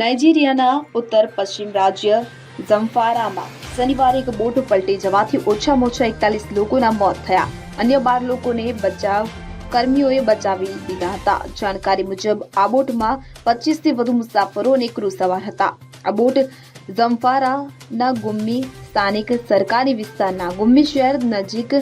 નાઇજીરિયાના ઉત્તર પશ્ચિમ રાજ્ય ઝમ્ફારામાં શનિવારે એક બોટ પલટી જવાથી ઓછામાં ઓછા એકતાલીસ લોકોના મોત થયા. અન્ય બાર લોકોને બચાવ કર્મીઓએ બચાવી દીધા હતા. જાણકારી મુજબ, આ બોટમાં પચીસથી વધુ મુસાફરો અને ક્રૂ સવાર હતા. આ બોટ ઝમ્ફારાના ગુમ્મી સ્થાનિક સરકારી વિસ્તારના ગુમ્મી શહેર નજીક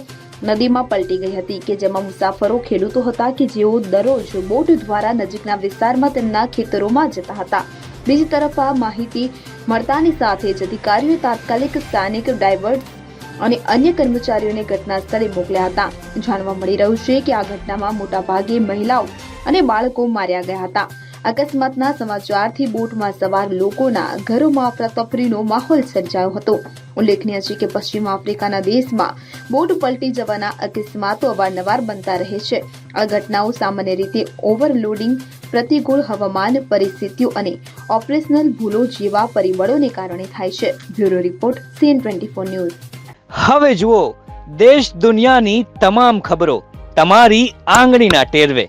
નદીમાં પલટી ગઈ હતી કે જેમાં મુસાફરો ખેડૂતો હતા કે જેઓ દરરોજ બોટ દ્વારા નજીકના વિસ્તારમાં તેમના ખેતરોમાં જતા હતા. બીજી તરફ આ માહિતી મળતાની સાથે જ અધિકારીઓએ તાત્કાલિક સ્થાનિક ડાયવર્ટ અને અન્ય કર્મચારીઓને ઘટના સ્થળે મોકલ્યા હતા. જાણવા મળી રહ્યું છે કે આ ઘટનામાં મોટાભાગે મહિલાઓ અને બાળકો માર્યા ગયા હતા. અકસ્માતના સમાચારથી બોટમાં સવાર લોકોના ઘરોમાં અફરાતફરીનો માહોલ સર્જાયો હતો. ઉલ્લેખનીય છે કે પશ્ચિમ આફ્રિકાના દેશમાં બોટ પલટી જવાના અકસ્માતો અવારનવાર બનતા રહે છે. આ ઘટનાઓ સામાન્ય રીતે ઓવરલોડિંગ, પ્રતિકૂળ હવામાન પરિસ્થિતિઓ અને ઓપરેશનલ ભૂલો જેવા પરિબળોને કારણે થાય છે. Bureau report, CN twenty news. હવે જુઓ, દેશ દુનિયાની તમામ ખબરો, તમારી આંગળીના ટેરવે.